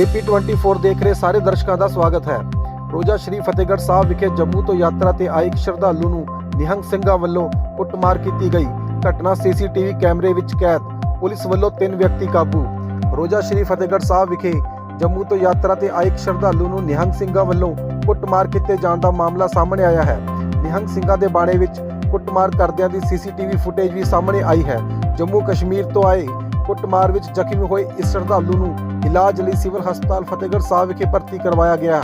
AP24 ਦੇਖ ਰਹੇ ਸਾਰੇ ਦਰਸ਼ਕਾਂ ਦਾ ਸਵਾਗਤ ਹੈ। ਰੋਜ਼ਾ ਸ਼ਰੀਫ ਫਤਿਹਗੜ੍ਹ ਸਾਹਿਬ ਵਿਖੇ ਜੰਮੂ ਤੋਂ ਯਾਤਰਾ ਤੇ ਆਏ ਇੱਕ ਸ਼ਰਧਾਲੂ ਨੂੰ ਨਿਹੰਗ ਸਿੰਘਾਂ ਵੱਲੋਂ ਕੁੱਟਮਾਰ ਕੀਤੀ ਗਈ। ਘਟਨਾ ਸੀਸੀਟੀਵੀ ਕੈਮਰੇ ਵਿੱਚ ਕੈਦ, ਪੁਲਿਸ ਵੱਲੋਂ ਤਿੰਨ ਵਿਅਕਤੀ ਕਾਬੂ। ਰੋਜ਼ਾ ਸ਼ਰੀਫ ਫਤਿਹਗੜ੍ਹ ਸਾਹਿਬ ਵਿਖੇ ਜੰਮੂ ਤੋਂ ਯਾਤਰਾ ਤੇ ਆਏ ਇੱਕ ਸ਼ਰਧਾਲੂ ਨੂੰ ਨਿਹੰਗ ਸਿੰਘਾਂ ਵੱਲੋਂ ਕੁੱਟਮਾਰ ਕੀਤੇ ਜਾਣ ਦਾ ਮਾਮਲਾ ਸਾਹਮਣੇ ਆਇਆ ਹੈ। ਨਿਹੰਗ ਸਿੰਘਾਂ ਦੇ ਬਾਣੇ ਵਿੱਚ ਕੁੱਟਮਾਰ ਕਰਦਿਆਂ ਦੀ ਸੀਸੀਟੀਵੀ ਫੁਟੇਜ ਵੀ ਸਾਹਮਣੇ ਆਈ ਹੈ। ਜੰਮੂ ਕਸ਼ਮੀਰ ਤੋਂ ਆਏ ਕੁੱਟਮਾਰ ਵਿੱਚ ਜ਼ਖਮੀ ਹੋਏ ਇਸ ਸ਼ਰਧਾਲੂ ਨੂੰ ਇਲਾਜ ਲਈ ਸਿਵਲ ਹਸਪਤਾਲ ਫਤਿਹਗੜ੍ਹ ਸਾਹਿਬ ਵਿਖੇ ਭਰਤੀ ਕਰਵਾਇਆ ਗਿਆ।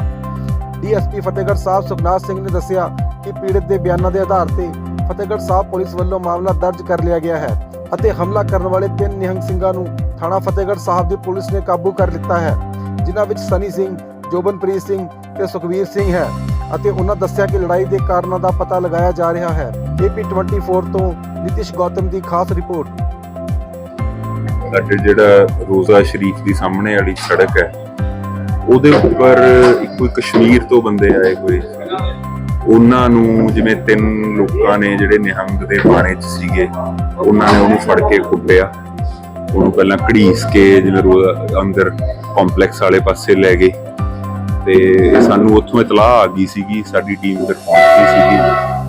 ਡੀਐਸਪੀ ਫਤਿਹਗੜ੍ਹ ਸਾਹਿਬ ਸੁਖਨਾਥ ਸਿੰਘ ਨੇ ਦੱਸਿਆ ਕਿ ਪੀੜਤ ਦੇ ਬਿਆਨਾਂ ਦੇ ਆਧਾਰ ਤੇ ਫਤਿਹਗੜ੍ਹ ਸਾਹਿਬ ਪੁਲਿਸ ਵੱਲੋਂ ਮਾਮਲਾ ਦਰਜ ਕਰ ਲਿਆ ਗਿਆ ਹੈ ਅਤੇ ਹਮਲਾ ਕਰਨ ਵਾਲੇ ਤਿੰਨ ਨਿਹੰਗ ਸਿੰਘਾਂ ਨੂੰ ਥਾਣਾ ਫਤਿਹਗੜ੍ਹ ਸਾਹਿਬ ਦੀ ਪੁਲਿਸ ਨੇ ਕਾਬੂ ਕਰ ਲਿੱਤਾ ਹੈ, ਜਿਨ੍ਹਾਂ ਵਿੱਚ ਸਨੀ ਸਿੰਘ, ਜੋਬਨਪ੍ਰੀਤ ਸਿੰਘ ਤੇ ਸੁਖਵੀਰ ਸਿੰਘ ਹੈ ਅਤੇ ਉਹਨਾਂ ਦੱਸਿਆ ਕਿ ਲੜਾਈ ਦੇ ਕਾਰਨਾਂ ਦਾ ਪਤਾ ਲਗਾਇਆ ਜਾ ਰਿਹਾ ਹੈ। AP24 ਤੋਂ ਨਿਤਿਸ਼ ਗੌਤਮ ਦੀ ਖਾਸ ਰਿਪੋਰਟ। ਸਾਡੇ ਜਿਹੜਾ ਰੋਜ਼ਾ ਸ਼ਰੀਫ ਦੀ ਸਾਹਮਣੇ ਵਾਲੀ ਸੜਕ ਹੈ, ਉਹਦੇ ਉੱਪਰ ਕੋਈ ਕਸ਼ਮੀਰ ਤੋਂ ਬੰਦੇ ਆਏ ਹੋਏ। ਉਹਨਾਂ ਨੂੰ ਜਿਵੇਂ ਤਿੰਨ ਲੋਕਾਂ ਨੇ ਜਿਹੜੇ ਨਿਹੰਗ ਦੇ ਬਾਣੇ 'ਚ ਸੀਗੇ, ਉਹਨਾਂ ਨੇ ਉਹਨੂੰ ਫੜ ਕੇ ਕੁੱਟਿਆ। ਉਹਨੂੰ ਪਹਿਲਾਂ ਘੜੀਸ ਕੇ ਜਿਵੇਂ ਰੋਜ਼ਾ ਅੰਦਰ ਕੰਪਲੈਕਸ ਵਾਲੇ ਪਾਸੇ ਲੈ ਗਏ। ਤੇ ਸਾਨੂੰ ਉੱਥੋਂ ਇਤਲਾਹ ਆ ਗਈ ਸੀਗੀ, ਸਾਡੀ ਟੀਮ ਉੱਧਰ ਪਹੁੰਚ ਗਈ ਸੀਗੀ।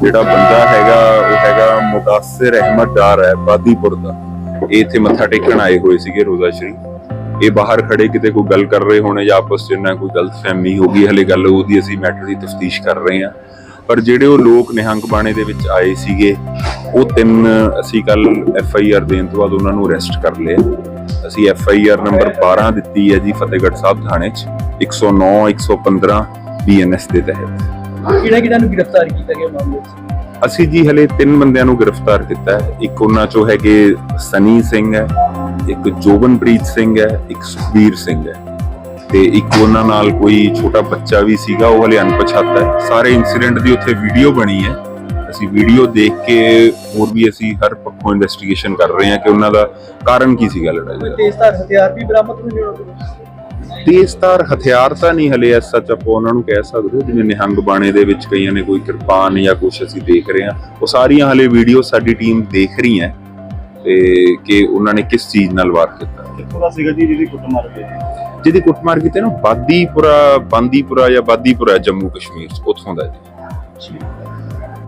ਜਿਹੜਾ ਬੰਦਾ ਹੈਗਾ, ਉਹ ਹੈਗਾ ਮੁਦਾਸਿਰ ਅਹਿਮਦ ਡਾਰ ਹੈ ਬਾਦੀਪੁਰ ਦਾ। ਇਹ ਇੱਥੇ ਮੱਥਾ ਟੇਕਣ ਆਏ ਹੋਏ ਸੀਗੇ ਰੋਜ਼ਾ ਸ਼ਰੀਫ। ਇਹ ਬਾਹਰ ਖੜੇ ਕਿਤੇ ਕੋਈ ਗੱਲ ਕਰ ਰਹੇ ਹੋਣੇ ਜਾਂ ਆਪਸ 'ਚ ਇਹਨਾਂ ਕੋਈ ਗਲਤਫਹਿਮੀ ਹੋ ਗਈ, ਹਲੇ ਗੱਲ ਉਹਦੀ ਅਸੀਂ ਮੈਟਰ ਦੀ ਤਫਤੀਸ਼ ਕਰ ਰਹੇ ਹਾਂ। ਪਰ ਜਿਹੜੇ ਉਹ ਲੋਕ ਨਿਹੰਗ ਬਾਣੇ ਦੇ ਵਿੱਚ ਆਏ ਸੀਗੇ, ਉਹ ਤਿੰਨ ਅਸੀਂ ਕੱਲ ਐਫ ਆਈ ਆਰ ਦੇਣ ਤੋਂ ਬਾਅਦ ਉਹਨਾਂ ਨੂੰ ਅਰੈਸਟ ਕਰ ਲਿਆ। ਅਸੀਂ ਐਫ ਆਈ ਆਰ ਨੰਬਰ 12 ਦਿੱਤੀ ਹੈ ਜੀ ਫਤਿਹਗੜ੍ਹ ਸਾਹਿਬ ਥਾਣੇ 'ਚ 109 115 ਬੀਐਨਐਸ ਦੇ ਤਹਿਤ। ਕਿਹੜਾ ਕਿਹੜਾ ਨੂੰ ਗ੍ਰਿਫਤਾਰ ਕੀਤਾ ਗਿਆ ਮਾਮਲੇ 'ਚ? ਅਸੀਂ ਜੀ ਹਲੇ ਤਿੰਨ ਬੰਦਿਆਂ ਨੂੰ ਗ੍ਰਿਫਤਾਰ ਕੀਤਾ ਹੈ। ਇੱਕ ਉਹਨਾਂ ਚੋਂ ਹੈਗੇ ਸਨੀ ਸਿੰਘ ਹੈ, ਇੱਕ ਜੋਬਨਪ੍ਰੀਤ ਸਿੰਘ ਹੈ, ਇੱਕ ਸੁਖਬੀਰ ਸਿੰਘ ਹੈ। ਤੇ ਇੱਕ ਉਹਨਾਂ ਨਾਲ ਕੋਈ ਛੋਟਾ ਬੱਚਾ ਵੀ ਸੀਗਾ, ਉਹ ਹਲੇ ਅਣਪਛਾਤਾ ਹੈ। ਸਾਰੇ ਇਨਸੀਡੈਂਟ ਦੀ ਉੱਥੇ ਵੀਡੀਓ ਬਣੀ ਹੈ। ਅਸੀਂ ਵੀਡੀਓ ਦੇਖ ਕੇ ਹੋਰ ਵੀ ਅਸੀਂ ਹਰ ਪੱਖੋਂ ਇਨਵੈਸਟੀਗੇਸ਼ਨ ਕਰ ਰਹੇ ਹਾਂ ਕਿ ਉਹਨਾਂ ਦਾ ਕਾਰਨ ਕੀ ਸੀਗਾ ਲੜਾਈ ਦਾ। ਤੇਜ਼ਧਾਰ ਹਥਿਆਰ ਵੀ ਬਰਾਮਦ ਹੋਏ ਨੇ ਤੇਜ਼ਧਾਰ ਹਥਿਆਰ ਤਾਂ ਨਹੀਂ ਹਲੇ ਐਸ ਆਪਾਂ ਉਹਨਾਂ ਨੂੰ ਕਹਿ ਸਕਦੇ ਜਿਵੇਂ ਨਿਹੰਗ ਬਾਣੇ ਦੇ ਵਿੱਚ ਕਈਆਂ ਨੇ ਕੋਈ ਕਿਰਪਾਨ ਜਾਂ ਕੁਝ ਅਸੀਂ ਦੇਖ ਰਹੇ ਹਾਂ। ਉਹ ਸਾਰੀਆਂ ਹਲੇ ਵੀਡੀਓ ਸਾਡੀ ਟੀਮ ਦੇਖ ਰਹੀ ਹੈ ਤੇ ਕਿ ਉਹਨਾਂ ਨੇ ਕਿਸ ਚੀਜ਼ ਨਾਲ ਵਾਰ ਕੀਤਾ। ਦਾ ਸੀਗਾ ਜੀ ਜਿਹਦੀ ਕੁੱਟ ਮਾਰ ਗਈ ਜਿਹਦੀ ਕੁੱਟਮਾਰ ਕੀਤੀ ਨਾ ਬਾਦੀਪੁਰਾ ਬਾਂਦੀਪੁਰਾ ਜਾਂ ਬਾਦੀਪੁਰਾ ਜੰਮੂ ਕਸ਼ਮੀਰ ਉੱਥੋਂ ਦਾ ਜੀ।